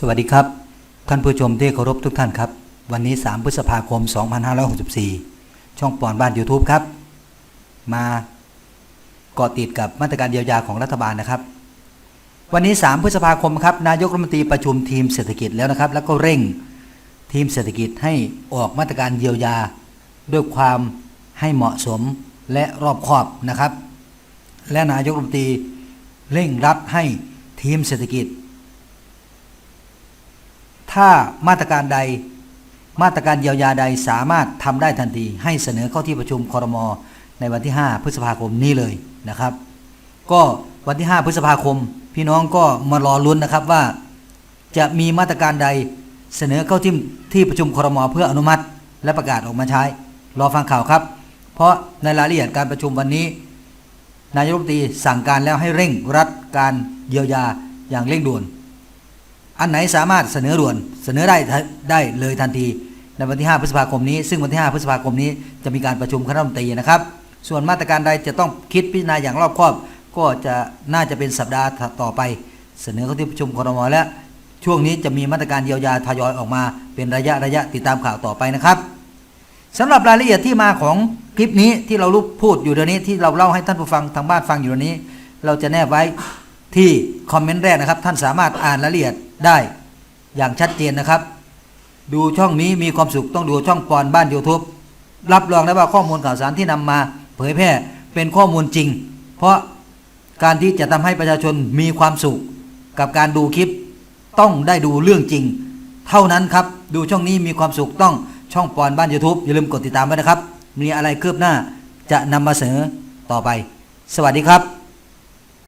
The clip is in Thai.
สวัสดีครับ ท่านผู้ชมที่เคารพทุกท่านครับ วันนี้ 3 พฤษภาคม 2564 ช่องปอนบ้าน YouTube ครับ มาเกาะติดกับมาตรการเยียวยาของรัฐบาลนะครับ วันนี้ 3 พฤษภาคมครับนายกรัฐมนตรีประชุมทีมเศรษฐกิจแล้วนะครับ แล้วก็เร่งทีมเศรษฐกิจให้ออกมาตรการเยียวยา ด้วยความให้เหมาะสมและรอบคอบนะครับ และนายกรัฐมนตรีเร่งรัดให้ทีมเศรษฐกิจ ถ้ามาตรการใดมาตรการเยียวยาใดสามารถทำได้ทันที ให้เสนอเข้าที่ประชุมคอรมอในวันที่ 5 พฤษภาคมนี้เลยนะครับ ก็วันที่ 5 พฤษภาคม พี่น้องก็มารอลุ้นนะครับว่า จะมีมาตรการใดเสนอเข้าที่ที่ประชุมคอรมอเพื่ออนุมัติ และประกาศออกมาใช้ รอฟังข่าวครับ เพราะในรายละเอียดการประชุมวันนี้ นายกรัฐมนตรีสั่งการแล้วให้เร่งรัดการเยียวยาอย่างเร่งด่วน อันไหนสามารถเสนอด่วนเสนอได้ได้เลยทันที ในวันที่ 5 พฤษภาคมนี้ ซึ่งวันที่ 5 พฤษภาคมนี้จะมีการประชุมคณะรัฐมนตรีนะครับ ส่วนมาตรการใดจะต้องคิดพิจารณาอย่างรอบคอบ ก็จะน่าจะเป็นสัปดาห์ต่อไป เสนอเข้าที่ประชุมครมและช่วงนี้จะมีมาตรการเยียวยาทยอยออกมาเป็นระยะระยะติดตามข่าวต่อไปนะครับสำหรับรายละเอียดที่มาของคลิปนี้ที่เรารูปพูดอยู่เดี๋ยวนี้ที่เราเล่าให้ท่านผู้ฟังทางบ้านฟังอยู่เดี๋ยวนี้ เราจะแนบไว้ที่คอมเมนต์แรกนะครับ ท่านสามารถอ่านรายละเอียด ได้อย่างชัดเจนนะครับ ดูช่องนี้มีความสุขต้องดูช่องปอนบ้าน YouTube รับรองได้ว่าข้อมูลข่าวสารที่นำมา เผยแพร่เป็นข้อมูลจริง เพราะการที่จะทำให้ประชาชนมีความสุข กับการดูคลิปต้องได้ดูเรื่องจริง เท่านั้นครับ ดูช่องนี้มีความสุขต้องช่องปอนบ้าน YouTube อย่าลืมกดติดตามไว้นะครับ มีอะไรคืบหน้าจะนำมาเสนอต่อไป สวัสดีครับ